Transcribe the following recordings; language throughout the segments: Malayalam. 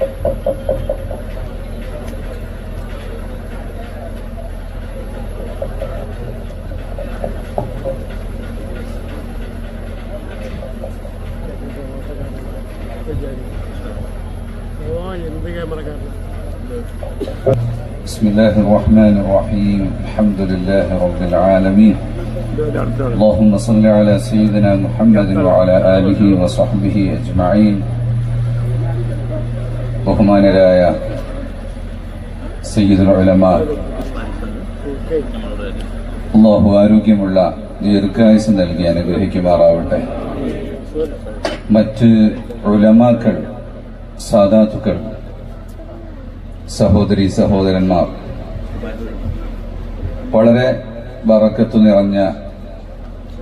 بسم الله الرحمن الرحيم. الحمد لله رب العالمين. اللهم صل على سيدنا محمد وعلى آله وصحبه أجمعين. ബഹുമാനരായ സയ്യിദുൽ ഉലമ. അള്ളാഹു ആരോഗ്യമുള്ള ദീർഘായുസ് നൽകി അനുഗ്രഹിക്കുമാറാവട്ടെ. മറ്റ് ഉലമാക്കൾ സാദാത്തുക്കൾ സഹോദരി സഹോദരന്മാർ വളരെ വറക്കത്തു നിറഞ്ഞ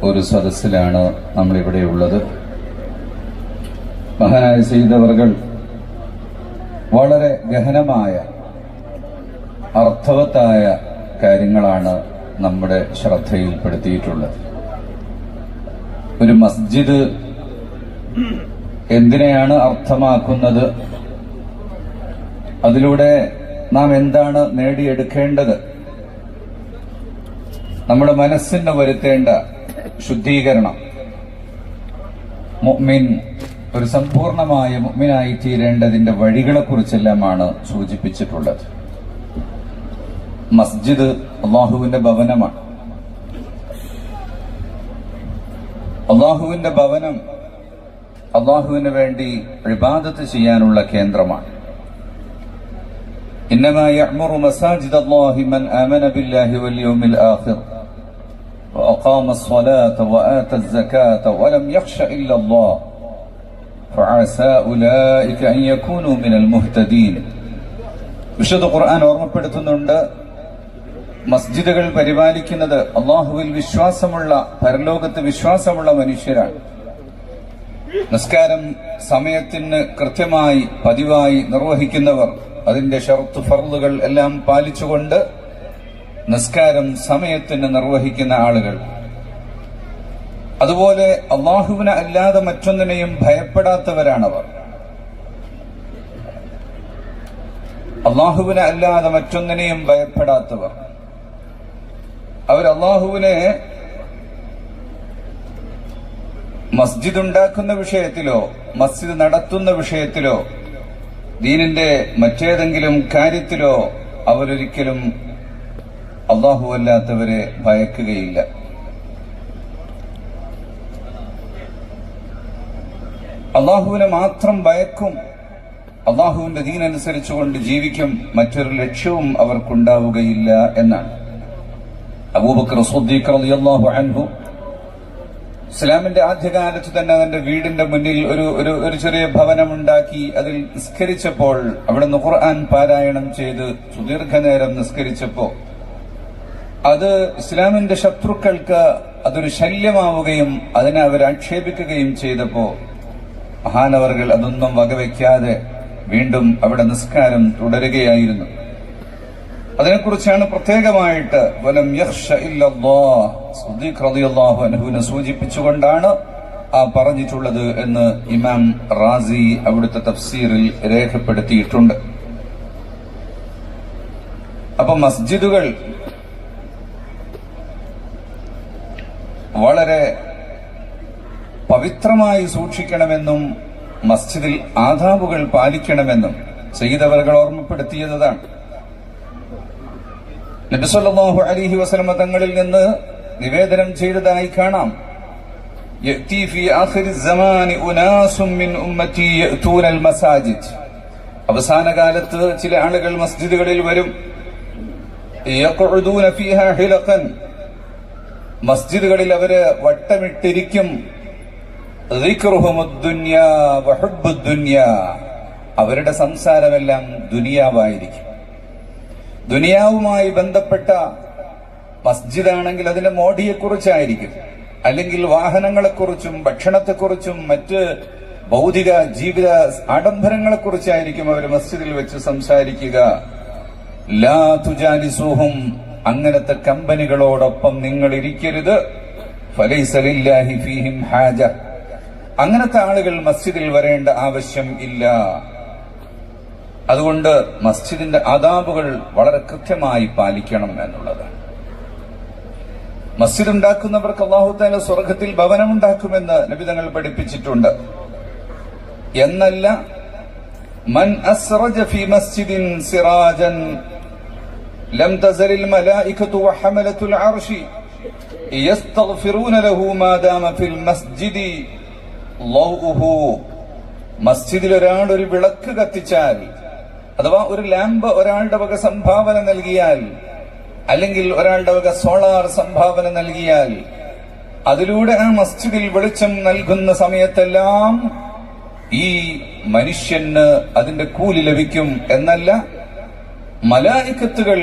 ഒരു സദസ്സിലാണ് നമ്മളിവിടെ ഉള്ളത്. മഹാനായ ചെയ്തവർകൾ വളരെ ഗഹനമായ അർത്ഥവത്തായ കാര്യങ്ങളാണ് നമ്മുടെ ശ്രദ്ധയിൽപ്പെടുത്തിയിട്ടുള്ളത്. ഒരു മസ്ജിദ് എന്തിനെയാണ് അർത്ഥമാക്കുന്നത്? അതിലൂടെ നാം എന്താണ് നേടിയെടുക്കേണ്ടത്? നമ്മുടെ മനസ്സിന് വരുത്തേണ്ട ശുദ്ധീകരണം. മുഅ്മിൻ ഒരു സമ്പൂർണമായ മുഅ്മിനായി തീരേണ്ടതിന്റെ വഴികളെ കുറിച്ചെല്ലാമാണ് സൂചിപ്പിച്ചിട്ടുള്ളത് മസ്ജിദ് അള്ളാഹുവിന്റെ ഭവനമാണ് അള്ളാഹുവിന്റെ ഭവനം അള്ളാഹുവിന് വേണ്ടി ഇബാദത്ത് ചെയ്യാനുള്ള കേന്ദ്രമാണ് إنما يعمر مساجد الله من آمن بالله واليوم الآخر وأقام الصلاة وآتى الزكاة ولم يخش إلا الله فعسى أولئك أن يكونوا من المهتدين വിശുദ്ധ ഖുർആൻ ഓർമ്മപ്പെടുത്തുന്നുണ്ട് മസ്ജിദുകൾ പരിപാലിക്കുന്നത് അള്ളാഹുവിൽ വിശ്വാസമുള്ള പരലോകത്ത് വിശ്വാസമുള്ള മനുഷ്യരാണ് നിസ്കാരം സമയത്തിന് കൃത്യമായി പതിവായി നിർവഹിക്കുന്നവർ അതിന്റെ ഷർത്ത് ഫർളുകൾ എല്ലാം പാലിച്ചുകൊണ്ട് നിസ്കാരം സമയത്തിന് നിർവഹിക്കുന്ന ആളുകൾ അതുപോലെ അള്ളാഹുവിനെ അല്ലാതെ മറ്റൊന്നിനെയും ഭയപ്പെടാത്തവരാണവർ. അള്ളാഹുവിനെ അല്ലാതെ മറ്റൊന്നിനെയും ഭയപ്പെടാത്തവർ. അവർ അള്ളാഹുവിനെ മസ്ജിദ് ഉണ്ടാക്കുന്ന വിഷയത്തിലോ മസ്ജിദ് നടത്തുന്ന വിഷയത്തിലോ ദീനിന്റെ മറ്റേതെങ്കിലും കാര്യത്തിലോ അവരൊരിക്കലും അള്ളാഹു അല്ലാത്തവരെ ഭയക്കുകയില്ല. അള്ളാഹുവിനെ മാത്രം ഭയക്കും. അള്ളാഹുവിന്റെ ദീനനുസരിച്ചുകൊണ്ട് ജീവിക്കും. മറ്റൊരു ലക്ഷ്യവും അവർക്കുണ്ടാവുകയില്ല എന്നാണ്. അബൂബക്കർ സുദ്ദീഖ് അൻഹു ഇസ്ലാമിന്റെ ആദ്യകാലത്ത് തന്നെ തന്റെ വീടിന്റെ മുന്നിൽ ഒരു ഒരു ഒരു ചെറിയ ഭവനമുണ്ടാക്കി അതിൽ നിസ്കരിച്ചപ്പോൾ അവിടുന്ന് ഖുർആൻ പാരായണം ചെയ്ത് സുദീർഘനേരം നിസ്കരിച്ചപ്പോ അത് ഇസ്ലാമിന്റെ ശത്രുക്കൾക്ക് അതൊരു ശല്യമാവുകയും അതിനെ അവർ ആക്ഷേപിക്കുകയും ചെയ്തപ്പോ മഹാനവർകൾ അതൊന്നും വകവയ്ക്കാതെ വീണ്ടും അവിടെ നിസ്കാരം തുടരുകയായിരുന്നു. അതിനെക്കുറിച്ചാണ് പ്രത്യേകമായിട്ട് വലം സൂചിപ്പിച്ചുകൊണ്ടാണ് ആ പറഞ്ഞിട്ടുള്ളത് എന്ന് ഇമാം റാസി അവിടുത്തെ തഫ്സീറിൽ രേഖപ്പെടുത്തിയിട്ടുണ്ട്. അപ്പൊ മസ്ജിദുകൾ വളരെ പവിത്രമായി സൂക്ഷിക്കണമെന്നും മസ്ജിദിൽ ആദാബുകൾ പാലിക്കണമെന്നും സയ്യിദവറുകൾ ഓർമ്മപ്പെടുത്തിയതാണ്. നബിസ്വല്ലാഹു അലിഹി വസ്ലമ തങ്ങളിൽ നിന്ന് നിവേദനം ചെയ്തതായി കാണാം. അവസാന കാലത്ത് ചില ആളുകൾ മസ്ജിദുകളിൽ വരും. ഹിലഖൻ. മസ്ജിദുകളിൽ അവർ വട്ടമിട്ടിരിക്കും. അവരുടെ സംസാരമെല്ലാം ദുനിയാവായിരിക്കും. ദുനിയാവുമായി ബന്ധപ്പെട്ട മസ്ജിദാണെങ്കിൽ അതിന്റെ മോഡിയെക്കുറിച്ചായിരിക്കും. അല്ലെങ്കിൽ വാഹനങ്ങളെക്കുറിച്ചും ഭക്ഷണത്തെക്കുറിച്ചും മറ്റ് ഭൗതിക ജീവിത ആഡംബരങ്ങളെക്കുറിച്ചായിരിക്കും അവർ മസ്ജിദിൽ വെച്ച് സംസാരിക്കുക. ലാ തുജാലിസൂഹും അങ്ങനത്തെ കമ്പനികളോടൊപ്പം നിങ്ങൾ ഇരിക്കരുത് ഫലൈസലില്ലാഹി ഫീഹിം ഹാജ. അങ്ങനത്തെ ആളുകൾ മസ്ജിദിൽ വരേണ്ട ആവശ്യം ഇല്ല. അതുകൊണ്ട് മസ്ജിദിന്റെ ആദാബുകൾ വളരെ കൃത്യമായി പാലിക്കണം എന്നുള്ളതാണ് മസ്ജിദ് ഉണ്ടാക്കുന്നവർക്ക് അള്ളാഹുത്താല സ്വർഗത്തിൽ ഭവനമുണ്ടാക്കുമെന്ന് നബിതങ്ങൾ പഠിപ്പിച്ചിട്ടുണ്ട്. എന്നല്ല മൻ അസ്റജ ഫി മസ്ജിദിൻ സിറാജൻ ലം തസലിൽ മലായികത്തു വഹമലത്തുൽ അർശി യസ്തഗ്ഫിറൂന ലഹു മാ ദാമ ഫിൽ മസ്ജിദി മസ്ജിദിൽ ഒരാൾ ഒരു വിളക്ക് കത്തിച്ചാൽ അഥവാ ഒരു ലാമ്പ് ഒരാളുടെ വക സംഭാവന നൽകിയാൽ അല്ലെങ്കിൽ ഒരാളുടെ വക സോളാർ സംഭാവന നൽകിയാൽ അതിലൂടെ ആ മസ്ജിദിൽ വെളിച്ചം നൽകുന്ന സമയത്തെല്ലാം ഈ മനുഷ്യന് അതിന്റെ കൂലി ലഭിക്കും എന്നല്ല മലായിക്കത്തുകൾ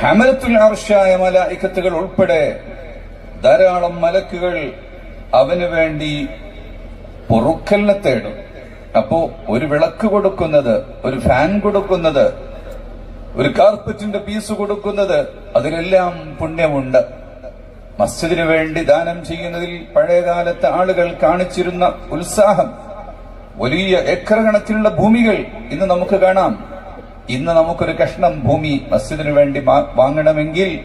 ഹമലത്തുൽ അർഷായ മലായിക്കത്തുകൾ ഉൾപ്പെടെ ധാരാളം മലക്കുകൾ അവന് വേണ്ടി പൊറുക്കലിനെ തേടും. അപ്പോ ഒരു വിളക്ക് കൊടുക്കുന്നത് ഒരു ഫാൻ കൊടുക്കുന്നത് ഒരു കാർപ്പറ്റിന്റെ പീസ് കൊടുക്കുന്നത് അതിലെല്ലാം പുണ്യമുണ്ട്. മസ്ജിദിന് വേണ്ടി ദാനം ചെയ്യുന്നതിൽ പഴയകാലത്തെ ആളുകൾ കാണിച്ചിരുന്ന ഉത്സാഹം വലിയ ഏക്കർ കണക്കിനുള്ള ഭൂമികൾ ഇന്ന് നമുക്ക് കാണാം. ഇന്ന് നമുക്കൊരു കഷ്ണം ഭൂമി മസ്ജിദിന് വേണ്ടി വാങ്ങണമെങ്കിൽ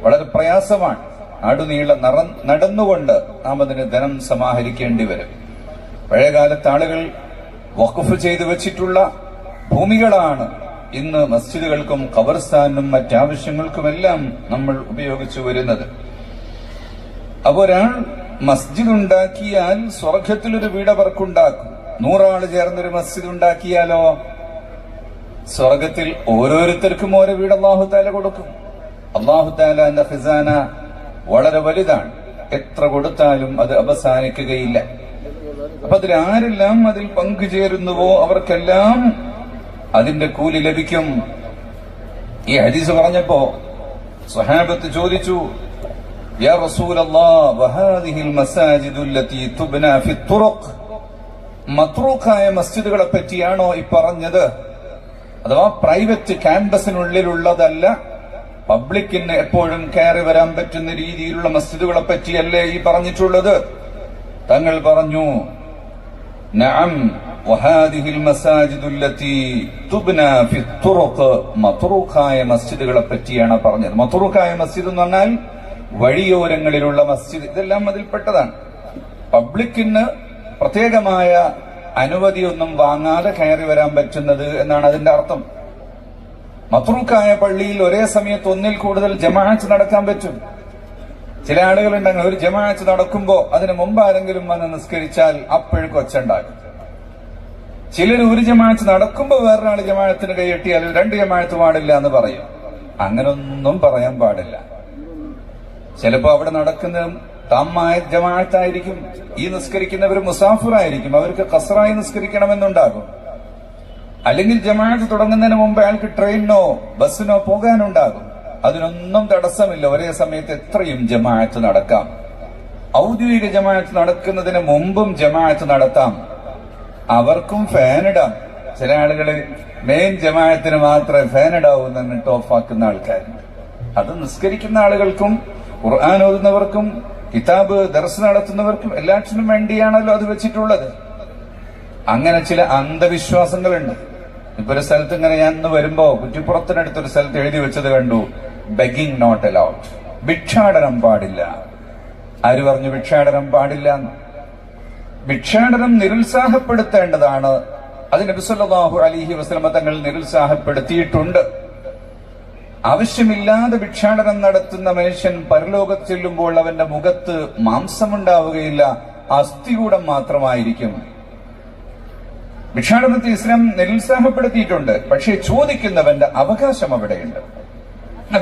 വളരെ പ്രയാസമാണ്. നാടുനീളെ നിറ- നടന്നുകൊണ്ട് നാം അതിന് ധനം സമാഹരിക്കേണ്ടി വരും. പഴയകാലത്ത് ആളുകൾ വഖഫ് ചെയ്തു വെച്ചിട്ടുള്ള ഭൂമികളാണ്. ഇന്ന് മസ്ജിദുകൾക്കും ഖബർസ്ഥാനും മറ്റാവശ്യങ്ങൾക്കുമെല്ലാം നമ്മൾ ഉപയോഗിച്ചു വരുന്നത്. അപ്പൊ ഒരാൾ മസ്ജിദ് ഉണ്ടാക്കിയാൽ സ്വർഗത്തിലൊരു വീട് അവർക്കുണ്ടാക്കും. നൂറാൾ ചേർന്നൊരു മസ്ജിദ് ഉണ്ടാക്കിയാലോ സ്വർഗത്തിൽ ഓരോരുത്തർക്കും ഓരോ വീട് അള്ളാഹുത്താല കൊടുക്കും. അള്ളാഹുത്താലാന്റെ ഖിസാന വളരെ വലുതാണ്. എത്ര കൊടുത്താലും അത് അവസാനിക്കുകയില്ല. അപ്പൊ അതിൽ ആരെല്ലാം അതിൽ പങ്കുചേരുന്നുവോ അവർക്കെല്ലാം അതിന്റെ കൂലി ലഭിക്കും. ഈ ഹദീസ് പറഞ്ഞപ്പോ സ്വഹാബത്ത് ചോദിച്ചു മത്രൂഖായ മസ്ജിദുകളെ പറ്റിയാണോ ഈ പറഞ്ഞത്? അഥവാ പ്രൈവറ്റ് ക്യാമ്പസിനുള്ളിലുള്ളതല്ല പബ്ലിക്കിന് എപ്പോഴും കയറി വരാൻ പറ്റുന്ന രീതിയിലുള്ള മസ്ജിദുകളെ പറ്റിയല്ലേ ഈ പറഞ്ഞിട്ടുള്ളത് തങ്ങൾ പറഞ്ഞു നഅം وهذه المساجد التي تبنى في الطرق മത്റൂഖായ മസ്ജിദുകളെ പറ്റിയാണ് പറഞ്ഞത് മത്റൂഖായ മസ്ജിദ് എന്ന് പറഞ്ഞാൽ വഴിയോരങ്ങളിലുള്ള മസ്ജിദ് ഇതെല്ലാം അതിൽപ്പെട്ടതാണ് പബ്ലിക്കിന് പ്രത്യേകമായ അനുമതിയൊന്നും വാങ്ങാതെ കയറി വരാൻ പറ്റുന്നത് എന്നാണ് അതിന്റെ അർത്ഥം മത്റൂക്കായ പള്ളിയിൽ ഒരേ സമയത്ത് ഒന്നിൽ കൂടുതൽ ജമാഅത്ത് നടക്കാൻ പറ്റും. ചില ആളുകളുണ്ടെങ്കിൽ ഒരു ജമാഅത്ത് നടക്കുമ്പോ അതിന് മുമ്പ് ആരെങ്കിലും വന്ന് നിസ്കരിച്ചാൽ അപ്പോഴേക്കും കൊച്ചുണ്ടാകും ചിലർ ഒരു ജമാഅത്ത് നടക്കുമ്പോ വേറൊരാൾ ജമാഅത്തിന് കൈയെട്ടിയാൽ രണ്ട് ജമാഅത്ത് പാടില്ല എന്ന് പറയും. അങ്ങനൊന്നും പറയാൻ പാടില്ല. ചിലപ്പോ അവിടെ നടക്കുന്ന തമ്മായ ജമാഅത്തായിരിക്കും. ഈ നിസ്കരിക്കുന്നവർ മുസാഫിറായിരിക്കും. അവർക്ക് കസറായി നിസ്കരിക്കണമെന്നുണ്ടാകും. അല്ലെങ്കിൽ ജമാഅത്ത് തുടങ്ങുന്നതിന് മുമ്പ് അയാൾക്ക് ട്രെയിനോ ബസ്സിനോ പോകാനുണ്ടാകും. അതിനൊന്നും തടസ്സമില്ല. ഒരേ സമയത്ത് എത്രയും ജമാഅത്ത് നടക്കാം. ഔദ്യോഗിക ജമാഅത്ത് നടക്കുന്നതിന് മുമ്പും ജമാഅത്ത് നടത്താം. അവർക്കും ഫാൻ ഇടാം ചില ആളുകൾ മെയിൻ ജമാഅത്തിന് മാത്രമേ ഫാൻ ഇടാവൂ എന്ന് പറഞ്ഞിട്ട് ഓഫാക്കുന്ന ആൾക്കാരുണ്ട് അത് നിസ്കരിക്കുന്ന ആളുകൾക്കും ഖുർആൻ ഓതുന്നവർക്കും കിതാബ് ദർസ് നടത്തുന്നവർക്കും എല്ലാറ്റിനും വേണ്ടിയാണല്ലോ അത് വെച്ചിട്ടുള്ളത്. അങ്ങനെ ചില അന്ധവിശ്വാസങ്ങളുണ്ട്. ഇപ്പൊ ഒരു സ്ഥലത്ത് ഇങ്ങനെ ഞാൻ ഇന്ന് വരുമ്പോ കുറ്റിപ്പുറത്തിനടുത്തൊരു സ്ഥലത്ത് എഴുതി വെച്ചത് കണ്ടു ബെഗിങ് നോട്ട് അലൌഡ് ഭിക്ഷാടനം പാടില്ല. ആര് പറഞ്ഞു ഭിക്ഷാടനം പാടില്ല? ഭിക്ഷാടനം നിരുത്സാഹപ്പെടുത്തേണ്ടതാണ്. അത് നബിസല്ലാഹു അലിഹി വസ്ലമ തങ്ങൾ നിരുത്സാഹപ്പെടുത്തിയിട്ടുണ്ട്. ആവശ്യമില്ലാതെ ഭിക്ഷാടനം നടത്തുന്ന മനുഷ്യൻ പരലോകത്ത് ചെല്ലുമ്പോൾ അവന്റെ മുഖത്ത് മാംസമുണ്ടാവുകയില്ല. അസ്ഥികൂടം മാത്രമായിരിക്കും. ഭിക്ഷാടനത്തെ ഇസ്ലാം നിരുത്സാഹപ്പെടുത്തിയിട്ടുണ്ട്. പക്ഷേ ചോദിക്കുന്നവന്റെ അവകാശം അവിടെയുണ്ട്.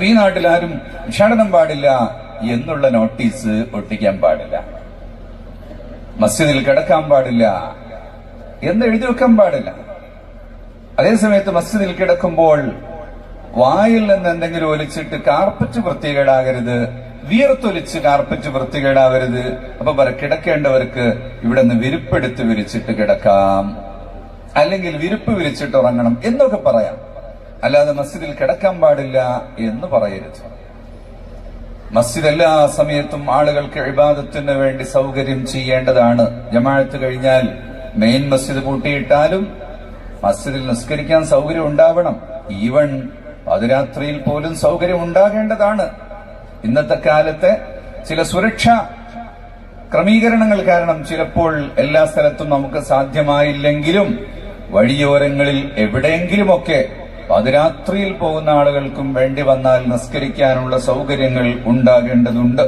ഈ നാട്ടിൽ ആരും ഭിക്ഷാടനം പാടില്ല എന്നുള്ള നോട്ടീസ് ഒട്ടിക്കാൻ പാടില്ല. മസ്ജിദിൽ കിടക്കാൻ പാടില്ല എന്ന് എഴുതി വെക്കാൻ പാടില്ല. അതേസമയത്ത് മസ്ജിദിൽ കിടക്കുമ്പോൾ വായിൽ നിന്ന് എന്തെങ്കിലും ഒലിച്ചിട്ട് കാർപ്പറ്റ് വൃത്തികേടാകരുത് വിയർത്തൊലിച്ച് കാർപ്പറ്റ് വൃത്തികേടാവരുത്. അപ്പൊ പറ കിടക്കേണ്ടവർക്ക് ഇവിടെ നിന്ന് വിരിപ്പെടുത്ത് വിരിച്ചിട്ട് കിടക്കാം. അല്ലെങ്കിൽ വിരിപ്പ് വിരിച്ചിട്ട് ഉറങ്ങണം എന്നൊക്കെ പറയാം. അല്ലാതെ മസ്ജിദിൽ കിടക്കാൻ പാടില്ല എന്ന് പറയരുത്. മസ്ജിദ് എല്ലാ സമയത്തും ആളുകൾക്ക് ഇബാദത്തിന് വേണ്ടി സൗകര്യം ചെയ്യേണ്ടതാണ്. ജമാഴത്ത് കഴിഞ്ഞാൽ മെയിൻ മസ്ജിദ് പൂട്ടിയിട്ടാലും മസ്ജിദിൽ നിസ്കരിക്കാൻ സൗകര്യം ഉണ്ടാവണം. ഈവൺ പാതിരാത്രിയിൽ പോലും സൗകര്യം ഉണ്ടാകേണ്ടതാണ്. ഇന്നത്തെ കാലത്തെ ചില സുരക്ഷാ ക്രമീകരണങ്ങൾ കാരണം ചിലപ്പോൾ എല്ലാ സ്ഥലത്തും നമുക്ക് സാധ്യമായില്ലെങ്കിലും വഴിയോരങ്ങളിൽ എവിടെയെങ്കിലുമൊക്കെ പതിരാത്രിയിൽ പോകുന്ന ആളുകൾക്കും വേണ്ടി വന്നാൽ നിസ്കരിക്കാനുള്ള സൗകര്യങ്ങൾ ഉണ്ടാകേണ്ടതുണ്ട്.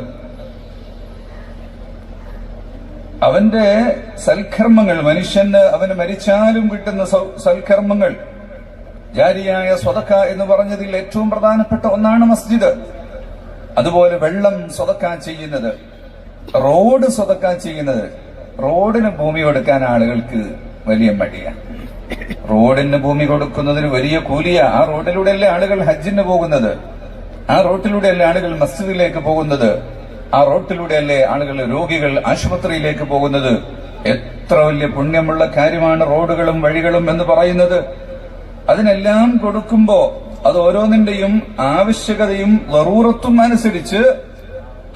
അവന്റെ സൽക്കർമ്മങ്ങൾ മനുഷ്യന് അവന് മരിച്ചാലും കിട്ടുന്ന സൽക്കർമ്മങ്ങൾ ജാരിയായ സ്വതക്ക എന്ന് പറഞ്ഞതിൽ ഏറ്റവും പ്രധാനപ്പെട്ട ഒന്നാണ് മസ്ജിദ്. അതുപോലെ വെള്ളം സ്വതക്ക ചെയ്യുന്നത് റോഡ് സ്വതക്ക ചെയ്യുന്നത് റോഡിന് ഭൂമി കൊടുക്കാൻ ആളുകൾക്ക് വലിയ മടിയാണ്. റോഡിന് ഭൂമി കൊടുക്കുന്നതിന് വലിയ കൂലിയ. ആ റോഡിലൂടെയല്ലേ ആളുകൾ ഹജ്ജിന് പോകുന്നത്? ആ റോട്ടിലൂടെയല്ലേ ആളുകൾ മസ്ജിദിലേക്ക് പോകുന്നത്? ആ റോട്ടിലൂടെയല്ലേ ആളുകൾ രോഗികൾ ആശുപത്രിയിലേക്ക് പോകുന്നത്? എത്ര വലിയ പുണ്യമുള്ള കാര്യമാണ് റോഡുകളും വഴികളും എന്ന് പറയുന്നത്. അതിനെല്ലാം കൊടുക്കുമ്പോ അത് ഓരോന്നിന്റെയും ആവശ്യകതയും വറൂറത്തും അനുസരിച്ച്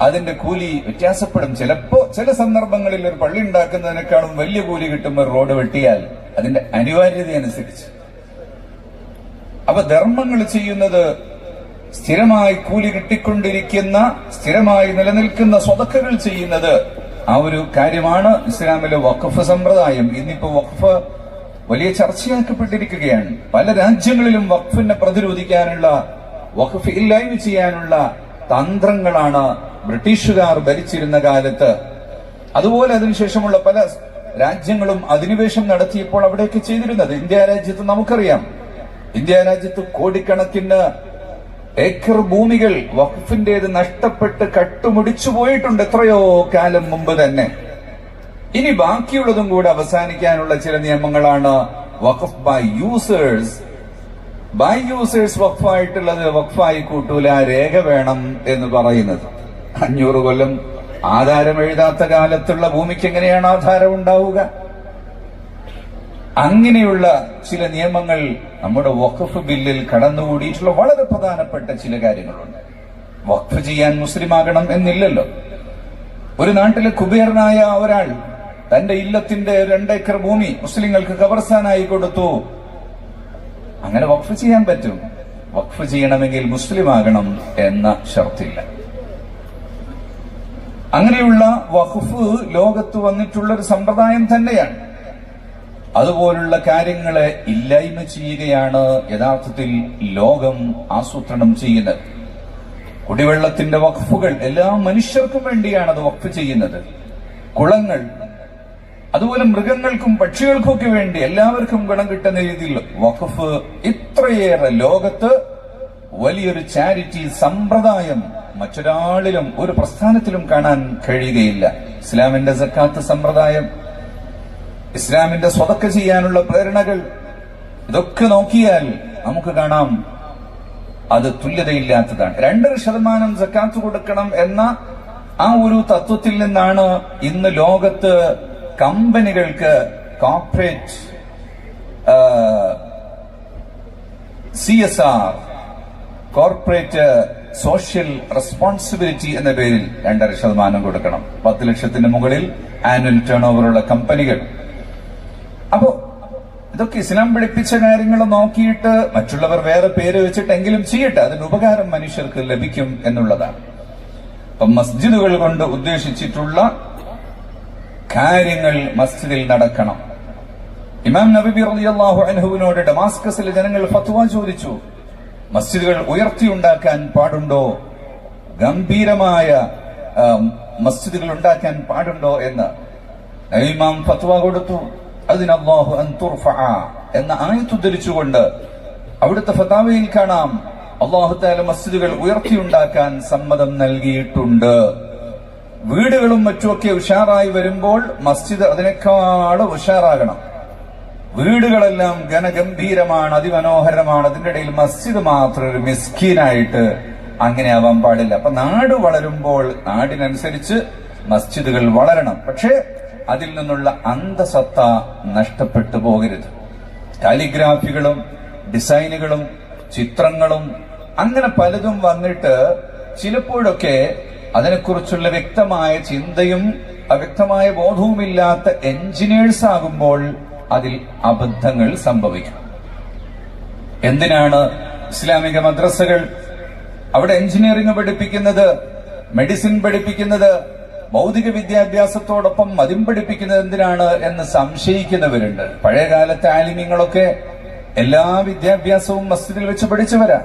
അതിന്റെ കൂലി വ്യത്യാസപ്പെടും. ചിലപ്പോ ചില സന്ദർഭങ്ങളിൽ ഒരു പള്ളി ഉണ്ടാക്കുന്നതിനേക്കാളും വലിയ കൂലി കിട്ടുമ്പോൾ റോഡ് വെട്ടിയാൽ അതിന്റെ അനിവാര്യത അനുസരിച്ച്. അപ്പൊ ധർമ്മങ്ങൾ ചെയ്യുന്നത് സ്ഥിരമായി കൂലി കിട്ടിക്കൊണ്ടിരിക്കുന്ന സ്ഥിരമായി നിലനിൽക്കുന്ന സ്വതക്കകൾ ചെയ്യുന്നത് ആ ഒരു കാര്യമാണ് ഇസ്ലാമിലെ വഖഫ് സമ്പ്രദായം. ഇന്നിപ്പോ വഖഫ് വലിയ ചർച്ചയാക്കപ്പെട്ടിരിക്കുകയാണ്. പല രാജ്യങ്ങളിലും വഖഫിനെ പ്രതിരോധിക്കാനുള്ള വഖഫ് ഇല്ലായ്മ ചെയ്യാനുള്ള തന്ത്രങ്ങളാണ് ബ്രിട്ടീഷുകാർ ഭരിച്ചിരുന്ന കാലത്ത്. അതുപോലെ അതിനുശേഷമുള്ള പല രാജ്യങ്ങളും അധിനിവേശം നടത്തിയപ്പോൾ അവിടെയൊക്കെ ചെയ്തിരുന്നത്. ഇന്ത്യ രാജ്യത്ത് നമുക്കറിയാം. ഇന്ത്യ രാജ്യത്ത് കോടിക്കണക്കിന് ഏക്കർ ഭൂമികൾ വഖഫിന്റേത് നഷ്ടപ്പെട്ട് കട്ടുമുടിച്ചു പോയിട്ടുണ്ട് എത്രയോ കാലം മുമ്പ് തന്നെ. ഇനി ബാക്കിയുള്ളതും കൂടെ അവസാനിക്കാനുള്ള ചില നിയമങ്ങളാണ് വഖഫ് ബൈ യൂസേഴ്സ് ബൈ യൂസേഴ്സ് വഖഫായിട്ടുള്ളത് വഖഫായി കൂട്ടൂല രേഖ വേണം എന്ന് പറയുന്നത്. അഞ്ഞൂറ് കൊല്ലം ആധാരം എഴുതാത്ത കാലത്തുള്ള ഭൂമിക്ക് എങ്ങനെയാണ് ആധാരം ഉണ്ടാവുക? അങ്ങനെയുള്ള ചില നിയമങ്ങൾ നമ്മുടെ വഖഫ് ബില്ലിൽ കടന്നുകൂടിയിട്ടുള്ള വളരെ പ്രധാനപ്പെട്ട ചില കാര്യങ്ങളുണ്ട്. വഖഫ് ചെയ്യാൻ മുസ്ലിം ആകണം എന്നില്ലല്ലോ. ഒരു നാട്ടിലെ കുബേരനായ ഒരാൾ തന്റെ ഇല്ലത്തിന്റെ രണ്ടേക്കർ ഭൂമി മുസ്ലിങ്ങൾക്ക് കബർസ്ഥാനായി കൊടുത്തു. അങ്ങനെ വഖഫ് ചെയ്യാൻ പറ്റും. വഖഫ് ചെയ്യണമെങ്കിൽ മുസ്ലിം ആകണം എന്ന ഷർത്തില്ല. അങ്ങനെയുള്ള വഖഫ് ലോകത്ത് വന്നിട്ടുള്ള ഒരു സമ്പ്രദായം തന്നെയാണ്. അതുപോലുള്ള കാര്യങ്ങളെ ഇല്ലായ്മ ചെയ്യുകയാണ് യഥാർത്ഥത്തിൽ ലോകം ആസൂത്രണം ചെയ്യുന്നത്. കുടിവെള്ളത്തിന്റെ വഖഫുകൾ എല്ലാ മനുഷ്യർക്കും വേണ്ടിയാണ് അത് വഖഫ് ചെയ്യുന്നത്. കുളങ്ങൾ അതുപോലെ മൃഗങ്ങൾക്കും പക്ഷികൾക്കൊക്കെ വേണ്ടി എല്ലാവർക്കും ഗുണം കിട്ടുന്ന രീതിയിൽ വഖഫ് ഇത്രയേറെ ലോകത്ത് വലിയൊരു ചാരിറ്റി സമ്പ്രദായം മറ്റൊരാളിലും ഒരു പ്രസ്ഥാനത്തിലും കാണാൻ കഴിയുകയില്ല. ഇസ്ലാമിന്റെ സക്കാത്ത് സമ്പ്രദായം ഇസ്ലാമിന്റെ സ്വതക്ക ചെയ്യാനുള്ള പ്രേരണകൾ ഇതൊക്കെ നോക്കിയാൽ നമുക്ക് കാണാം അത് തുല്യതയില്ലാത്തതാണ്. രണ്ടര ശതമാനം സക്കാത്ത് കൊടുക്കണം എന്ന ആ ഒരു തത്വത്തിൽ നിന്നാണ് ഇന്ന് ലോകത്ത് കമ്പനികൾക്ക് corporate C S R corporate social responsibility എന്ന പേരിൽ രണ്ടര ശതമാനം കൊടുക്കണം. പത്ത് ലക്ഷത്തിന് മുകളിൽ ആനുവൽ ടേൺ ഓവറുള്ള കമ്പനികൾ അപ്പോ ഇതൊക്കെ ഇസ്ലാം പഠിപ്പിച്ച കാര്യങ്ങൾ നോക്കിയിട്ട് മറ്റുള്ളവർ വേറെ പേര് വെച്ചിട്ടെങ്കിലും ചെയ്യട്ടെ. അതിന് ഉപകാരം മനുഷ്യർക്ക് ലഭിക്കും എന്നുള്ളതാണ്. അപ്പൊ മസ്ജിദുകൾ കൊണ്ട് ഉദ്ദേശിച്ചിട്ടുള്ള കാര്യങ്ങൾ മസ്ജിദിൽ നടക്കണം. ഇമാം നബി റളിയല്ലാഹു അനഹുവിനോട് ഡമാസ്കസിലെ ജനങ്ങൾ ഫത്വ ചോദിച്ചു. മസ്ജിദുകൾ ഉയർത്തിയുണ്ടാക്കാൻ പാടുണ്ടോ? ഗംഭീരമായ മസ്ജിദുകൾ ഉണ്ടാക്കാൻ പാടുണ്ടോ എന്ന് നൈമാം ഫത്വ കൊടുത്തു. അതിന് അല്ലാഹു അൻ തുർഫഅ എന്ന ആയത്ത് ഉദ്ധരിച്ചുകൊണ്ട് അവിടുത്തെ ഫതാവയിൽ കാണാം. അള്ളാഹുത്താല മസ്ജിദുകൾ ഉയർത്തിയുണ്ടാക്കാൻ സമ്മതം നൽകിയിട്ടുണ്ട്. വീടുകളും മറ്റുമൊക്കെ ഉഷാറായി വരുമ്പോൾ മസ്ജിദ് അതിനേക്കാളും ഉഷാറാകണം. വീടുകളെല്ലാം ഘനഗംഭീരമാണ് അതിമനോഹരമാണ്. അതിന്റെ ഇടയിൽ മസ്ജിദ് മാത്രം ഒരു മിസ്കീനായിട്ട് അങ്ങനെ ആവാൻ പാടില്ല. അപ്പൊ നാട് വളരുമ്പോൾ നാടിനനുസരിച്ച് മസ്ജിദുകൾ വളരണം. പക്ഷേ അതിൽ നിന്നുള്ള അന്തസത്ത നഷ്ടപ്പെട്ടു പോകരുത്. കാലിഗ്രാഫികളും ഡിസൈനുകളും ചിത്രങ്ങളും അങ്ങനെ പലതും വന്നിട്ട് ചിലപ്പോഴൊക്കെ അതിനെക്കുറിച്ചുള്ള വ്യക്തമായ ചിന്തയും അവ്യക്തമായ ബോധവുമില്ലാത്ത എഞ്ചിനീയേഴ്സ് ആകുമ്പോൾ അതിൽ അബദ്ധങ്ങൾ സംഭവിക്കും. എന്തിനാണ് ഇസ്ലാമിക മദ്രസകൾ അവിടെ എഞ്ചിനീയറിംഗ് പഠിപ്പിക്കുന്നത് മെഡിസിൻ പഠിപ്പിക്കുന്നത് ഭൗതിക വിദ്യാഭ്യാസത്തോടൊപ്പം മതിം പഠിപ്പിക്കുന്നത് എന്തിനാണ് എന്ന് സംശയിക്കുന്നവരുണ്ട്. പഴയകാലത്തെ ആലിമ്യങ്ങളൊക്കെ എല്ലാ വിദ്യാഭ്യാസവും മസ്ജിദിൽ വെച്ച് പഠിച്ചവരാ.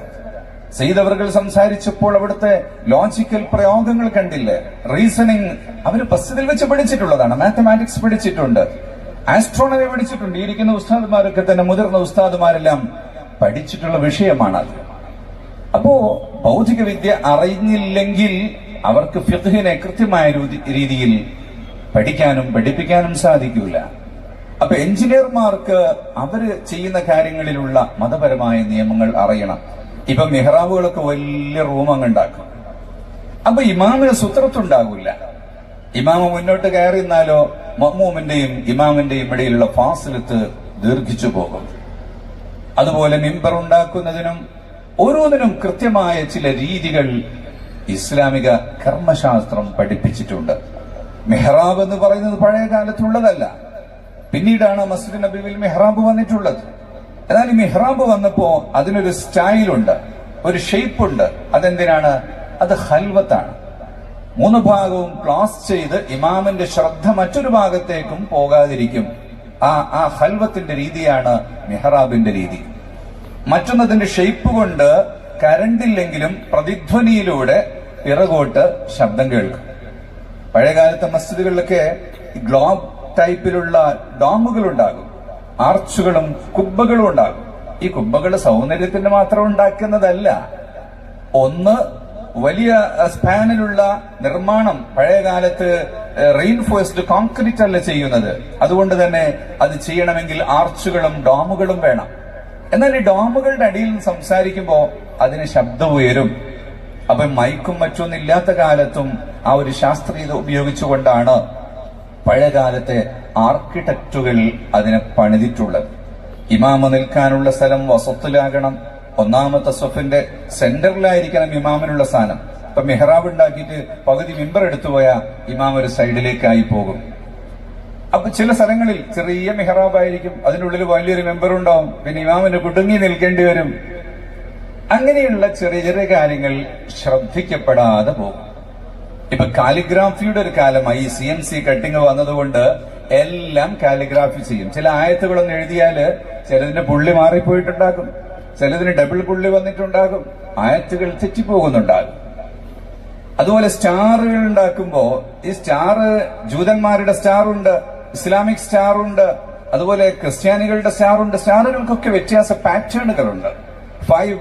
സെയ്തവറുകൾ സംസാരിച്ചപ്പോൾ അവിടുത്തെ ലോജിക്കൽ പ്രയോഗങ്ങൾ കണ്ടില്ലേ? റീസണിങ് അവർ മസ്ജിദിൽ വെച്ച് പഠിച്ചിട്ടുള്ളതാണ്. മാത്തമാറ്റിക്സ് പഠിച്ചിട്ടുണ്ട്. ആസ്ട്രോണമി പഠിച്ചിട്ടുണ്ട്. ഇരിക്കുന്ന ഉസ്താദുമാരൊക്കെ തന്നെ മുതിർന്ന ഉസ്താദുമാരെല്ലാം പഠിച്ചിട്ടുള്ള വിഷയമാണത് അപ്പോ ഭൗതിക വിദ്യ അറിഞ്ഞില്ലെങ്കിൽ അവർക്ക് ഫിഖിനെ കൃത്യമായ രീതിയിൽ പഠിക്കാനും പഠിപ്പിക്കാനും സാധിക്കൂല. അപ്പൊ എഞ്ചിനീയർമാർക്ക് അവർ ചെയ്യുന്ന കാര്യങ്ങളിലുള്ള മതപരമായ നിയമങ്ങൾ അറിയണം. ഇപ്പൊ മെഹ്റാബുകളൊക്കെ വലിയ റൂം അങ്ങ് ഉണ്ടാക്കും. അപ്പൊ ഇമാമിന് സുത്രത്തുണ്ടാകില്ല ഇമാമ മുന്നോട്ട് കയറി നിന്നാലോ മമ്മൂമിന്റെയും ഇമാമിന്റെയും ഇടയിലുള്ള ഫാസിലത്ത് ദീർഘിച്ചു പോകും. അതുപോലെ മിമ്പർ ഉണ്ടാക്കുന്നതിനും ഓരോന്നിനും കൃത്യമായ ചില രീതികൾ ഇസ്ലാമിക കർമ്മശാസ്ത്രം പഠിപ്പിച്ചിട്ടുണ്ട്. മെഹ്റാബ് എന്ന് പറയുന്നത് പഴയ കാലത്തുള്ളതല്ല. പിന്നീടാണ് മസ്ജിദ് നബിയിൽ മെഹ്റാബ് വന്നിട്ടുള്ളത്. എന്നാൽ ഈ മെഹ്റാബ് വന്നപ്പോ അതിനൊരു സ്റ്റൈലുണ്ട് ഒരു ഷേപ്പ് ഉണ്ട് അതെന്തിനാണ്? അത് ഹൽവത്താണ്. മൂന്ന് ഭാഗവും ക്ലാസ് ചെയ്ത് ഇമാമിന്റെ ശ്രദ്ധ മറ്റൊരു ഭാഗത്തേക്കും പോകാതിരിക്കും. ആ ആ ഹൽവത്തിന്റെ രീതിയാണ് മെഹ്റാബിന്റെ രീതി. മറ്റൊന്നതിന്റെ ഷെയ്പ്പ് കൊണ്ട് കരണ്ടില്ലെങ്കിലും പ്രതിധ്വനിയിലൂടെ പിറകോട്ട് ശബ്ദം കേൾക്കും. പഴയകാലത്തെ മസ്ജിദുകളിലൊക്കെ ഗ്ലോബ് ടൈപ്പിലുള്ള ഡോമുകൾ ഉണ്ടാകും ആർച്ചുകളും കുബ്ബകളും ഉണ്ടാകും. ഈ കുബ്ബകൾ സൗന്ദര്യത്തിന് മാത്രം ഉണ്ടാക്കുന്നതല്ല. ഒന്ന് വലിയ സ്പാനിലുള്ള നിർമ്മാണം പഴയകാലത്ത് റെയിൻഫോഴ്സ്ഡ് കോൺക്രീറ്റ് അല്ല ചെയ്യുന്നത്. അതുകൊണ്ട് തന്നെ അത് ചെയ്യണമെങ്കിൽ ആർച്ചുകളും ഡോമുകളും വേണം. എന്നാൽ ഈ ഡോമുകളുടെ അടിയിൽ സംസാരിക്കുമ്പോൾ അതിന് ശബ്ദം ഉയരും. അപ്പൊ മൈക്കും മറ്റൊന്നും ഇല്ലാത്ത കാലത്തും ആ ഒരു ശാസ്ത്രീയത ഉപയോഗിച്ചുകൊണ്ടാണ് പഴയകാലത്തെ ആർക്കിടെക്റ്റുകൾ അതിനെ പണിതിട്ടുള്ളത്. ഇമാമ നിൽക്കാനുള്ള സ്ഥലം വസത്തിലാകണം. ഒന്നാമത്തെ സ്വഫിന്റെ സെന്ററിലായിരിക്കണം ഇമാമിനുള്ള സ്ഥാനം. ഇപ്പൊ മെഹ്റാബ് ഉണ്ടാക്കിയിട്ട് പകുതി മിമ്പർ എടുത്തു പോയാൽ ഇമാം ഒരു സൈഡിലേക്കായി പോകും. അപ്പൊ ചില സ്ഥലങ്ങളിൽ ചെറിയ മെഹ്റാബായിരിക്കും അതിനുള്ളിൽ വലിയൊരു മെമ്പർ ഉണ്ടാവും പിന്നെ ഇമാമിന് കുടുങ്ങി നിൽക്കേണ്ടി വരും. അങ്ങനെയുള്ള ചെറിയ ചെറിയ കാര്യങ്ങൾ ശ്രദ്ധിക്കപ്പെടാതെ പോകും. ഇപ്പൊ കാലിഗ്രാഫിയുടെ ഒരു കാലമായി സി എം സി കട്ടിങ് വന്നതുകൊണ്ട് എല്ലാം കാലിഗ്രാഫി ചെയ്യും. ചില ആയത്തുകളൊന്നും എഴുതിയാൽ ചിലതിന്റെ പുള്ളി മാറിപ്പോയിട്ടുണ്ടാകും ചിലതിന് ഡബിൾ പുള്ളി വന്നിട്ടുണ്ടാകും. ആയത്തുകൾ തെറ്റിപ്പോകുന്നുണ്ടാകും. അതുപോലെ സ്റ്റാറുകൾ ഉണ്ടാക്കുമ്പോ ഈ സ്റ്റാർ ജൂതന്മാരുടെ സ്റ്റാറുണ്ട് ഇസ്ലാമിക് സ്റ്റാറുണ്ട് അതുപോലെ ക്രിസ്ത്യാനികളുടെ സ്റ്റാറുണ്ട്. സ്റ്റാറുകൾക്കൊക്കെ വ്യത്യാസ പാറ്റേണുകളുണ്ട്. ഫൈവ്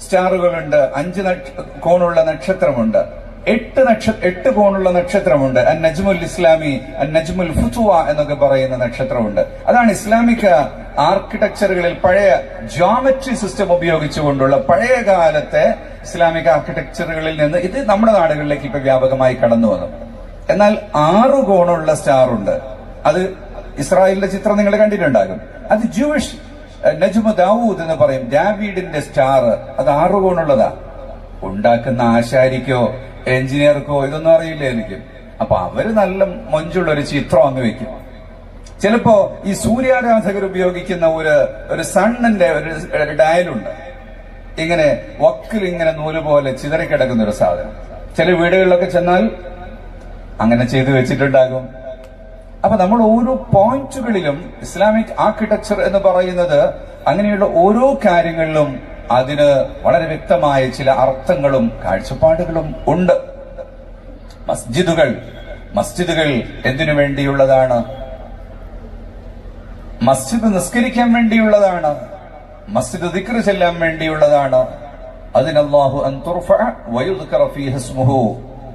സ്റ്റാറുകളുണ്ട് അഞ്ച് കോണുള്ള നക്ഷത്രമുണ്ട്. എട്ട് നക്ഷ എട്ട് കോണുള്ള നക്ഷത്രമുണ്ട്. അൻ നജ്മുൽ ഇസ്ലാമി അൻ നജ്മുൽ ഫുത്തുവ എന്നൊക്കെ പറയുന്ന നക്ഷത്രമുണ്ട്. അതാണ് ഇസ്ലാമിക ആർക്കിടെക്ചറുകളിൽ പഴയ ജോമെട്രി സിസ്റ്റം ഉപയോഗിച്ചുകൊണ്ടുള്ള പഴയ കാലത്തെ ഇസ്ലാമിക ആർക്കിടെക്ചറുകളിൽ നിന്ന് ഇത് നമ്മുടെ നാടുകളിലേക്ക് ഇപ്പൊ വ്യാപകമായി കടന്നു വന്നു. എന്നാൽ ആറു കോണുള്ള സ്റ്റാർ ഉണ്ട് അത് ഇസ്രായേലിന്റെ ചിത്രം നിങ്ങൾ കണ്ടിട്ടുണ്ടാകും. അത് ജൂയിഷ് നജ്മു ദാവൂദ് എന്ന് പറയും. ഡാവീഡിന്റെ സ്റ്റാർ അത് ആറു കോണുള്ളതാ. ഉണ്ടാക്കുന്ന ആശാരിക്കോ എഞ്ചിനീയർക്കോ ഇതൊന്നും അറിയില്ല എനിക്ക്. അപ്പൊ അവർ നല്ല മൊഞ്ചുള്ള ഒരു ചിത്രം അങ്ങ് വെക്കും. ചിലപ്പോ ഈ സൂര്യാരാധകർ ഉപയോഗിക്കുന്ന ഒരു ഒരു സണ്ണിന്റെ ഒരു ഡയലുണ്ട്. ഇങ്ങനെ വക്കിൽ ഇങ്ങനെ നൂൽ പോലെ ചിതറിക്കിടക്കുന്ന ഒരു സാധനം. ചില വീടുകളിലൊക്കെ ചെന്നാൽ അങ്ങനെ ചെയ്തു വെച്ചിട്ടുണ്ടാകും. അപ്പൊ നമ്മൾ ഓരോ പോയിന്റുകളിലും ഇസ്ലാമിക് ആർക്കിടെക്ചർ എന്ന് പറയുന്നത് അങ്ങനെയുള്ള ഓരോ കാര്യങ്ങളിലും അതിന് വളരെ വ്യക്തമായ ചില അർത്ഥങ്ങളും കാഴ്ചപ്പാടുകളും ഉണ്ട്. മസ്ജിദുകൾ മസ്ജിദുകൾ എന്തിനു വേണ്ടിയുള്ളതാണ്? മസ്ജിദ് നിസ്കരിക്കാൻ വേണ്ടിയുള്ളതാണ്. മസ്ജിദ് ദിക്ർ ചെല്ലാൻ വേണ്ടിയുള്ളതാണ്. അതിനല്ലാഹു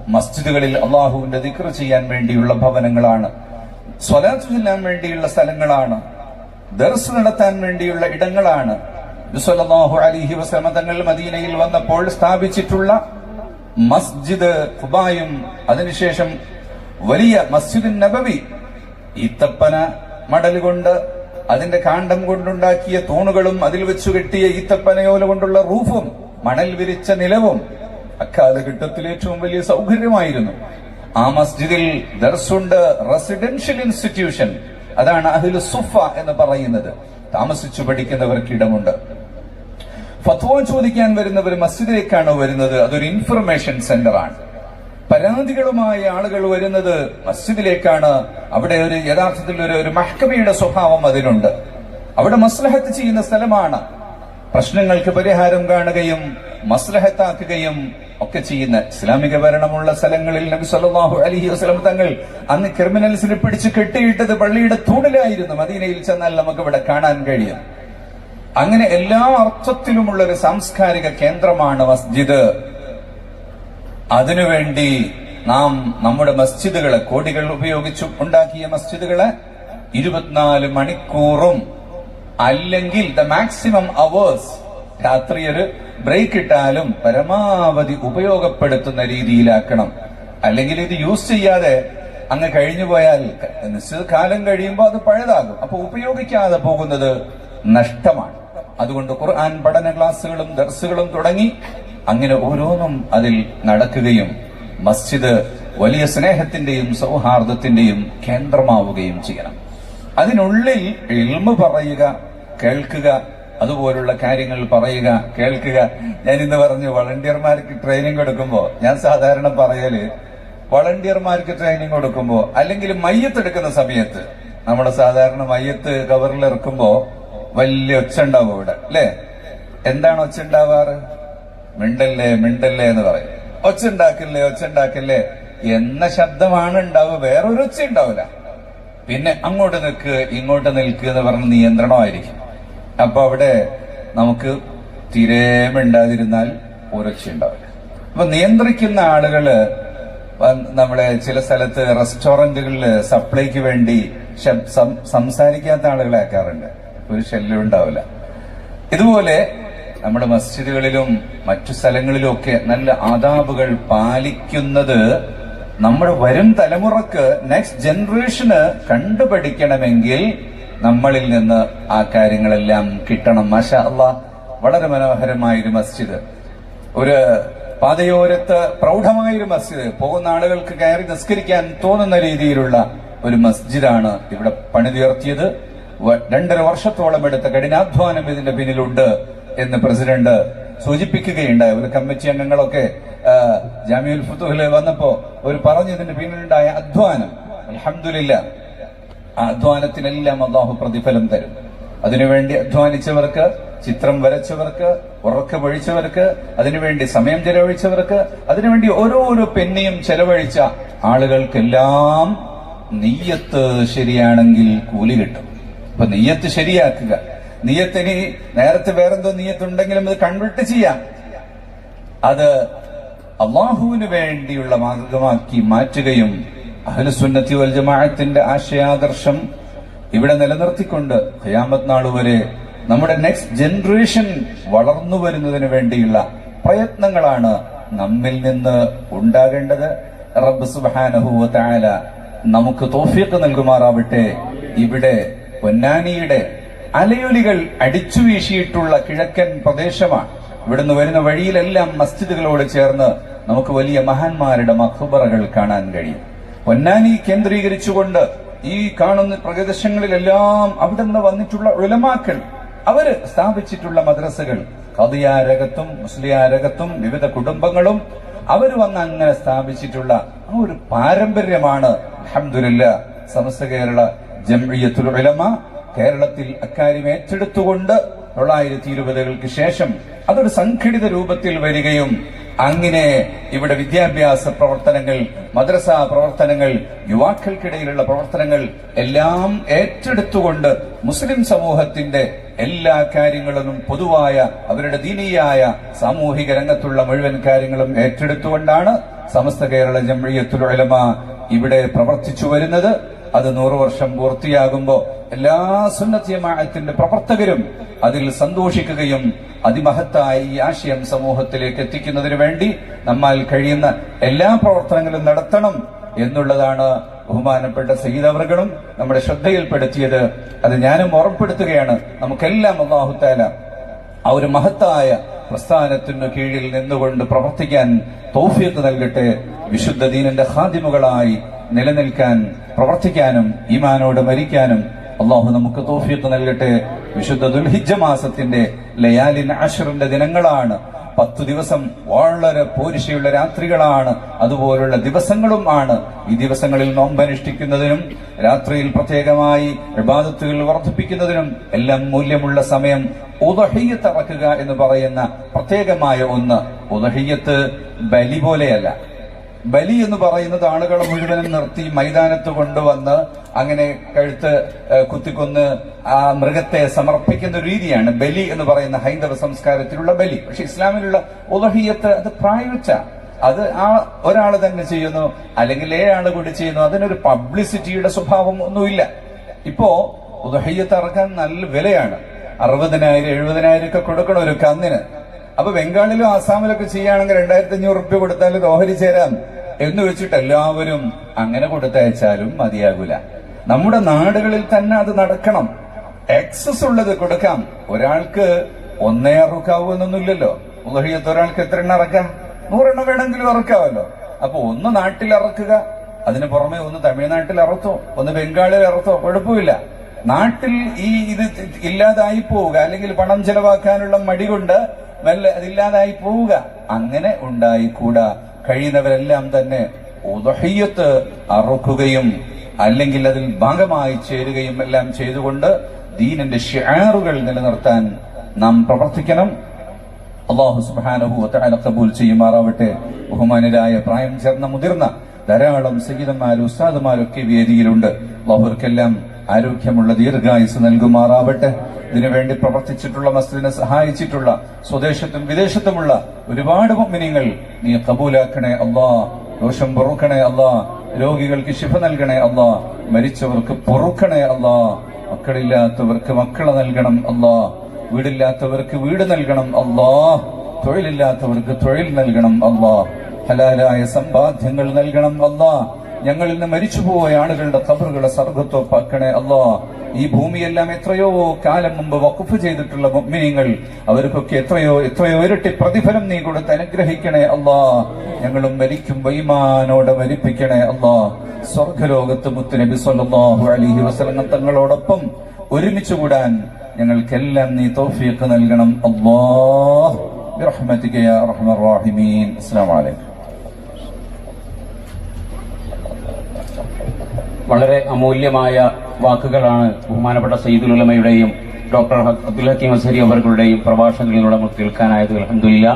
മസ്ജിദുകളിൽ അള്ളാഹുവിന്റെ ദിക്ർ ചെയ്യാൻ വേണ്ടിയുള്ള ഭവനങ്ങളാണ്. സ്വലാത്ത് ചെല്ലാൻ വേണ്ടിയുള്ള സ്ഥലങ്ങളാണ്. ദർസ് നടത്താൻ വേണ്ടിയുള്ള ഇടങ്ങളാണ്. സല്ലല്ലാഹു അലൈഹി വസ്ലമ തങ്ങൾ മദീനയിൽ വന്നപ്പോൾ സ്ഥാപിച്ചിട്ടുള്ള മസ്ജിദ് ഖുബായും അതിനുശേഷം വലിയ മസ്ജിദ് നബവി ഈത്തപ്പന മടൽ കൊണ്ട് അതിന്റെ കാണ്ടം കൊണ്ടുണ്ടാക്കിയ തൂണുകളും അതിൽ വെച്ചു കെട്ടിയ ഈത്തപ്പനയോല കൊണ്ടുള്ള റൂഫും മണൽ വിരിച്ച നിലവും അക്കാലഘട്ടത്തിൽ ഏറ്റവും വലിയ സൗകര്യമായിരുന്നു. ആ മസ്ജിദിൽ ദർസുണ്ട് റെസിഡൻഷ്യൽ ഇൻസ്റ്റിറ്റ്യൂഷൻ അതാണ് അഹ്ലു സുഫ എന്ന് പറയുന്നത്. താമസിച്ചു പഠിക്കുന്നവർക്ക് ഇടമുണ്ട്. ഫത്വ ചോദിക്കാൻ വരുന്നവർ മസ്ജിദിലേക്കാണോ വരുന്നത്? അതൊരു ഇൻഫർമേഷൻ സെന്ററാണ് പരാതികളുമായ ആളുകൾ വരുന്നത് മസ്ജിദിലേക്കാണ്. അവിടെ ഒരു യഥാർത്ഥത്തിൽ ഒരു ഒരു മഹ്കമയുടെ സ്വഭാവം അതിനുണ്ട് അവിടെ മസ്ലഹത്ത് ചെയ്യുന്ന സ്ഥലമാണ്. പ്രശ്നങ്ങൾക്ക് പരിഹാരം കാണുകയും മസ്ലഹത്താക്കുകയും ഒക്കെ ചെയ്യുന്ന ഇസ്ലാമിക ഭരണമുള്ള സ്ഥലങ്ങളിൽ നബി സല്ലാഹു അലഹി വസ്ലം തങ്ങൾ അന്ന് ക്രിമിനൽസിനെ പിടിച്ച് കെട്ടിയിട്ടത് പള്ളിയുടെ തൂണിലായിരുന്നു. മദീനയിൽ ചെന്നാൽ നമുക്ക് ഇവിടെ കാണാൻ കഴിയും. അങ്ങനെ എല്ലാ അർത്ഥത്തിലുമുള്ള ഒരു സാംസ്കാരിക കേന്ദ്രമാണ് മസ്ജിദ്. അതിനുവേണ്ടി നാം നമ്മുടെ മസ്ജിദുകളെ കോടികൾ ഉപയോഗിച്ചു ഉണ്ടാക്കിയ മസ്ജിദുകളെ ഇരുപത്തിനാല് മണിക്കൂറും അല്ലെങ്കിൽ ദ മാക്സിമം അവേഴ്സ് രാത്രി ഒരു ബ്രേക്ക് ഇട്ടാലും പരമാവധി ഉപയോഗപ്പെടുത്തുന്ന രീതിയിലാക്കണം. അല്ലെങ്കിൽ ഇത് യൂസ് ചെയ്യാതെ അങ്ങ് കഴിഞ്ഞു പോയാൽ നിശ്ചിത കാലം കഴിയുമ്പോൾ അത് പഴയതാകും. അപ്പൊ ഉപയോഗിക്കാതെ പോകുന്നത് നഷ്ടമാണ്. അതുകൊണ്ട് ഖുർആൻ പഠന ക്ലാസ്സുകളും ദർസുകളും തുടങ്ങി അങ്ങനെ ഓരോന്നും അതിൽ നടക്കുകയും മസ്ജിദ് വലിയ സ്നേഹത്തിന്റെയും സൗഹാർദ്ദത്തിന്റെയും കേന്ദ്രമാവുകയും ചെയ്യണം. അതിനുള്ളിൽ ഇൽമ പറയുക കേൾക്കുക അതുപോലുള്ള കാര്യങ്ങൾ പറയുക കേൾക്കുക. ഞാൻ ഇന്ന് പറഞ്ഞു വളണ്ടിയർമാർക്ക് ട്രെയിനിങ് കൊടുക്കുമ്പോൾ ഞാൻ സാധാരണ പറയൽ വളണ്ടിയർമാർക്ക് ട്രെയിനിങ് കൊടുക്കുമ്പോൾ അല്ലെങ്കിൽ മയ്യത്തെടുക്കുന്ന സമയത്ത് നമ്മുടെ സാധാരണ മയ്യത്ത് കവറിൽ ഇറക്കുമ്പോ വലിയ ഒച്ച ഉണ്ടാവും ഇവിടെ അല്ലേ? എന്താണ് ഒച്ച ഉണ്ടാവാറ്? മിണ്ടല്ലേ മിണ്ടല്ലേ എന്ന് പറയും. ഒച്ച ഉണ്ടാക്കില്ലേ ഒച്ച ഉണ്ടാക്കില്ലേ എന്ന ശബ്ദമാണ് ഉണ്ടാവുക. വേറൊരു ഒച്ച ഉണ്ടാവില്ല. പിന്നെ അങ്ങോട്ട് നിൽക്ക് ഇങ്ങോട്ട് നിൽക്കുക എന്ന് പറഞ്ഞ നിയന്ത്രണമായിരിക്കും. അപ്പൊ അവിടെ നമുക്ക് തീരെ മിണ്ടാതിരുന്നാൽ ഒരൊച്ച ഉണ്ടാവില്ല. അപ്പൊ നിയന്ത്രിക്കുന്ന ആളുകൾ നമ്മളെ ചില സ്ഥലത്ത് റെസ്റ്റോറന്റുകളിൽ സപ്ലൈക്ക് വേണ്ടി സംസാരിക്കാത്ത ആളുകളെ ആക്കാറുണ്ട്. ഒരു ശല്യം ഉണ്ടാവില്ല. ഇതുപോലെ നമ്മുടെ മസ്ജിദുകളിലും മറ്റു സ്ഥലങ്ങളിലും ഒക്കെ നല്ല ആദാബുകൾ പാലിക്കുന്നത് നമ്മുടെ വരും തലമുറയ്ക്ക് നെക്സ്റ്റ് ജനറേഷന് കണ്ടുപഠിക്കണമെങ്കിൽ നമ്മളിൽ നിന്ന് ആ കാര്യങ്ങളെല്ലാം കിട്ടണം. മാഷാ വളരെ മനോഹരമായൊരു മസ്ജിദ്. ഒരു പാതയോരത്ത് പ്രൗഢമായൊരു മസ്ജിദ്. പോകുന്ന ആളുകൾക്ക് കയറി നിസ്കരിക്കാൻ തോന്നുന്ന രീതിയിലുള്ള ഒരു മസ്ജിദാണ് ഇവിടെ പണിതുയർത്തിയത്. രണ്ടര വർഷത്തോളം എടുത്ത കഠിനാധ്വാനം ഇതിന്റെ പിന്നിലുണ്ട് എന്ന് പ്രസിഡന്റ് സൂചിപ്പിക്കുകയുണ്ടായി. ഒരു കമ്മിറ്റി അംഗങ്ങളൊക്കെ ജാമ്യുൽ ഫുത്തുഹിൽ വന്നപ്പോ ഒരു പറഞ്ഞു ഇതിന്റെ പിന്നിലുണ്ടായ അധ്വാനം അലഹമില്ല ആ അധ്വാനത്തിനെല്ലാം അള്ളാഹു പ്രതിഫലം തരും. അതിനുവേണ്ടി അധ്വാനിച്ചവർക്ക് ചിത്രം വരച്ചവർക്ക് ഉറക്കമൊഴിച്ചവർക്ക് അതിനുവേണ്ടി സമയം ചെലവഴിച്ചവർക്ക് അതിനുവേണ്ടി ഓരോരോ പെന്നിയും ചെലവഴിച്ച ആളുകൾക്കെല്ലാം നെയ്യത്ത് ശരിയാണെങ്കിൽ കൂലി കിട്ടും. അപ്പൊ നീയത്ത് ശരിയാക്കുക. നീയത്തിന് നേരത്തെ വേറെന്തോ നീയത്തുണ്ടെങ്കിലും അത് കൺവെർട്ട് ചെയ്യാം. അത് അള്ളാഹുവിന് വേണ്ടിയുള്ള മാർഗമാക്കി മാറ്റുകയും അഹ്ലുസുന്നത്തി വൽ ജമാഅത്തിന്റെ ആശയാദർശം ഇവിടെ നിലനിർത്തിക്കൊണ്ട് ഹയാമത് നാൾ വരെ നമ്മുടെ നെക്സ്റ്റ് ജനറേഷൻ വളർന്നു വരുന്നതിന് വേണ്ടിയുള്ള പ്രയത്നങ്ങളാണ് നമ്മിൽ നിന്ന് ഉണ്ടാകേണ്ടത്. റബ്ബ് സുബ്ഹാനഹു വ നമുക്ക് തോഫിയൊക്കെ നൽകുമാറാവട്ടെ. ഇവിടെ പൊന്നാനിയുടെ അലയൊലികൾ അടിച്ചു വീശിയിട്ടുള്ള കിഴക്കൻ പ്രദേശമാണ്. ഇവിടുന്ന് വരുന്ന വഴിയിലെല്ലാം മസ്ജിദുകളോട് ചേർന്ന് നമുക്ക് വലിയ മഹാന്മാരുടെ മഖബറകൾ കാണാൻ കഴിയും. പൊന്നാനി കേന്ദ്രീകരിച്ചുകൊണ്ട് ഈ കാണുന്ന പ്രദേശങ്ങളിലെല്ലാം അവിടെ നിന്ന് വന്നിട്ടുള്ള ഉലമാക്കൾ അവർ സ്ഥാപിച്ചിട്ടുള്ള മദ്രസകൾ കതിയാരകത്തും മുസ്ലിയാരകത്തും വിവിധ കുടുംബങ്ങളും അവർ വന്ന് അങ്ങനെ സ്ഥാപിച്ചിട്ടുള്ള ആ ഒരു പാരമ്പര്യമാണ് അഹമ്മദില്ല സമസ്ത കേരള ജംഇയ്യത്തുൽ ഉലമ കേരളത്തിൽ അക്കാര്യം ഏറ്റെടുത്തുകൊണ്ട് തൊള്ളായിരത്തി ഇരുപതുകൾക്ക് ശേഷം അതൊരു സംഘടിത രൂപത്തിൽ വരികയും അങ്ങനെ ഇവിടെ വിദ്യാഭ്യാസ പ്രവർത്തനങ്ങൾ മദ്രസ പ്രവർത്തനങ്ങൾ യുവാക്കൾക്കിടയിലുള്ള പ്രവർത്തനങ്ങൾ എല്ലാം ഏറ്റെടുത്തുകൊണ്ട് മുസ്ലിം സമൂഹത്തിന്റെ എല്ലാ കാര്യങ്ങളിലും പൊതുവായ അവരുടെ ദീനീയായ സാമൂഹിക രംഗത്തുള്ള മുഴുവൻ കാര്യങ്ങളും ഏറ്റെടുത്തുകൊണ്ടാണ് സമസ്ത കേരള ജംഇയ്യത്തുൽ ഉലമ ഇവിടെ പ്രവർത്തിച്ചു വരുന്നത്. അത് നൂറു വർഷം പൂർത്തിയാകുമ്പോൾ എല്ലാ സുന്നത്ത് ജമാഅത്തിന്റെ പ്രവർത്തകരും അതിൽ സന്തോഷിക്കുകയും അതിമഹത്തായ ഈ ആശയം സമൂഹത്തിലേക്ക് എത്തിക്കുന്നതിന് വേണ്ടി നമ്മാൽ കഴിയുന്ന എല്ലാ പ്രവർത്തനങ്ങളും നടത്തണം എന്നുള്ളതാണ് ബഹുമാനപ്പെട്ട സഹിതവർഗളും നമ്മുടെ ശ്രദ്ധയിൽപ്പെടുത്തിയത്. അത് ഞാനും ഓർമ്മപ്പെടുത്തുകയാണ്. നമുക്കെല്ലാം അള്ളാഹുത്താല ആ ഒരു മഹത്തായ പ്രസ്ഥാനത്തിനു കീഴിൽ നിന്നുകൊണ്ട് പ്രവർത്തിക്കാൻ തോഫിയത്ത് നൽകട്ടെ. വിശുദ്ധ ദീനന്റെ ഖാദിമുകളായി നിലനിൽക്കാൻ പ്രവർത്തിക്കാനും ഈമാനോട് മരിക്കാനും അള്ളാഹു നമുക്ക് തോഫിയത്ത് നൽകട്ടെ. വിശുദ്ധ ദുൽഹിജ മാസത്തിന്റെ ലയാലിൻ അഷറിന്റെ ദിനങ്ങളാണ്. പത്തു ദിവസം വളരെ പോരിശയുള്ള രാത്രികളാണ്. അതുപോലുള്ള ദിവസങ്ങളും ആണ്. ഈ ദിവസങ്ങളിൽ നോമ്പനുഷ്ഠിക്കുന്നതിനും രാത്രിയിൽ പ്രത്യേകമായി ഇബാദത്തുകൾ വർദ്ധിപ്പിക്കുന്നതിനും എല്ലാം മൂല്യമുള്ള സമയം ഉദഹയ്യത്ത് അറക്കുക എന്ന് പറയുന്ന പ്രത്യേകമായ ഒന്ന്. ഉദഹയ്യത്ത് ബലി പോലെയല്ല. ബലി എന്ന് പറയുന്നത് ആളുകളെ മുഴുവനും നിർത്തി മൈതാനത്ത് കൊണ്ടുവന്ന് അങ്ങനെ കഴുത്ത് കുത്തിക്കൊന്ന് ആ മൃഗത്തെ സമർപ്പിക്കുന്ന രീതിയാണ് ബലി എന്ന് പറയുന്ന ഹൈന്ദവ സംസ്കാരത്തിലുള്ള ബലി. പക്ഷെ ഇസ്ലാമിലുള്ള ഉലഹിയത്ത് അത് പ്രായോഗിച്ച. അത് ആ ഒരാൾ തന്നെ ചെയ്യുന്നു അല്ലെങ്കിൽ ഏഴാൾ കൂടി ചെയ്യുന്നു. അതിനൊരു പബ്ലിസിറ്റിയുടെ സ്വഭാവം ഒന്നുമില്ല. ഇപ്പോ ഉദഹയ്യത്ത് ഇറക്കാൻ നല്ല വിലയാണ്. അറുപതിനായിരം എഴുപതിനായിരം ഒക്കെ കൊടുക്കണം ഒരു കന്നിന്. അപ്പൊ ബംഗാളിലും ആസാമിലൊക്കെ ചെയ്യുകയാണെങ്കിൽ രണ്ടായിരത്തി അഞ്ഞൂറ് റുപ്യ കൊടുത്താൽ ഓഹരി ചേരാം എന്ന് വെച്ചിട്ട് എല്ലാവരും അങ്ങനെ കൊടുത്തയച്ചാലും മതിയാകൂല. നമ്മുടെ നാടുകളിൽ തന്നെ അത് നടക്കണം. എക്സസ് ഉള്ളത് കൊടുക്കാം. ഒരാൾക്ക് ഒന്നേ അറുക്കാവൂ എന്നൊന്നുമില്ലല്ലോ. ഉദഹിയത്ത് ഒരാൾക്ക് എത്ര എണ്ണം ഇറക്കാം നൂറെണ്ണം വേണമെങ്കിലും ഇറക്കാമല്ലോ അപ്പൊ ഒന്ന് നാട്ടിൽ ഇറക്കുക അതിന് പുറമെ ഒന്ന് തമിഴ്നാട്ടിൽ ഇറത്തോ ഒന്ന് ബംഗാളിൽ ഇറത്തോ കുഴപ്പമില്ല. നാട്ടിൽ ഈ ഇത് ഇല്ലാതായി പോവുക അല്ലെങ്കിൽ പണം ചെലവാക്കാനുള്ള മടി കൊണ്ട് വല്ല അതില്ലാതായി പോവുക. അങ്ങനെ ഉണ്ടായിക്കൂടാ. കഴിയുന്നവരെല്ലാം തന്നെ ഉദഹയ്യത്ത് അറുക്കുകയും അല്ലെങ്കിൽ അതിൽ ഭാഗമായി ചേരുകയും എല്ലാം ചെയ്തുകൊണ്ട് ദീനിന്റെ ഷെയറുകൾ നിലനിർത്താൻ നാം പ്രവർത്തിക്കണം. അള്ളാഹു സുബാനഹു ഒത്തആല കബൂൽ ചെയ്യുമാറാവട്ടെ. ബഹുമാനരായ പ്രായം ചേർന്ന മുതിർന്ന ധാരാളം സംഗീതന്മാരും ഉസ്താദുമാരൊക്കെ വേദിയിലുണ്ട്. അള്ളാഹുർക്കെല്ലാം ആരോഗ്യമുള്ള ദീർഘായുസ് നൽകുമാറാവട്ടെ. ഇതിനുവേണ്ടി പ്രവർത്തിച്ചിട്ടുള്ള മസ്ജിദിനെ സഹായിച്ചിട്ടുള്ള സ്വദേശത്തും വിദേശത്തുമുള്ള ഒരുപാട് മുഅ്മിനീങ്ങൾ നീ കബൂലാക്കണേ അള്ളാ ദോഷം പൊറുക്കണേ അള്ളാ രോഗികൾക്ക് ശിഫ നൽകണേ അള്ളാ മരിച്ചവർക്ക് പൊറുക്കണേ അള്ളാ മക്കളില്ലാത്തവർക്ക് മക്കളെ നൽകണം അള്ളാ വീടില്ലാത്തവർക്ക് വീട് നൽകണം അള്ളാ തൊഴിലില്ലാത്തവർക്ക് തൊഴിൽ നൽകണം അള്ളാ ഹലാലായ സമ്പാദ്യങ്ങൾ നൽകണം അള്ളാ ഞങ്ങളിൽ നിന്ന് മരിച്ചുപോയ ആളുകളുടെ കബറുകളെ സ്വർഗത്തോപ്പാക്കണേ അല്ലോ ഈ ഭൂമിയെല്ലാം എത്രയോ കാലം മുമ്പ് വഖഫ് ചെയ്തിട്ടുള്ള മുഗ്മിനീങ്ങൾ അവർക്കൊക്കെ എത്രയോ എത്രയോ ഇരട്ടി പ്രതിഫലം നീ കൊടുത്ത് അനുഗ്രഹിക്കണേ അല്ലോ. ഞങ്ങളും മരിക്കും വൈമാനോടെ മരിപ്പിക്കണേ അല്ലോ. സ്വർഗലോകത്ത് മുത്തുനബി സ്വല്ലാഹു അലഹി വസലങ്ങൾ തങ്ങളോടൊപ്പം ഒരുമിച്ച് കൂടാൻ ഞങ്ങൾക്കെല്ലാം നീ തോഫിയൊക്കെ നൽകണം. അള്ളാഹ് റഹ്മത്തിക്കയാ റഹ്മൻ റാഹിമീൻ. അസ്സാം വലൈക്കും വളരെ അമൂല്യമായ വാക്കുകളാണ് ബഹുമാനപ്പെട്ട സയ്യിദുലമയുടെയും ഡോക്ടർ അബ്ദുൽ ഹക്കീം അസരി അവരുടെയും പ്രഭാഷണങ്ങളിലൂടെ നമുക്ക് കേൾക്കാനായത്. അലഹമില്ല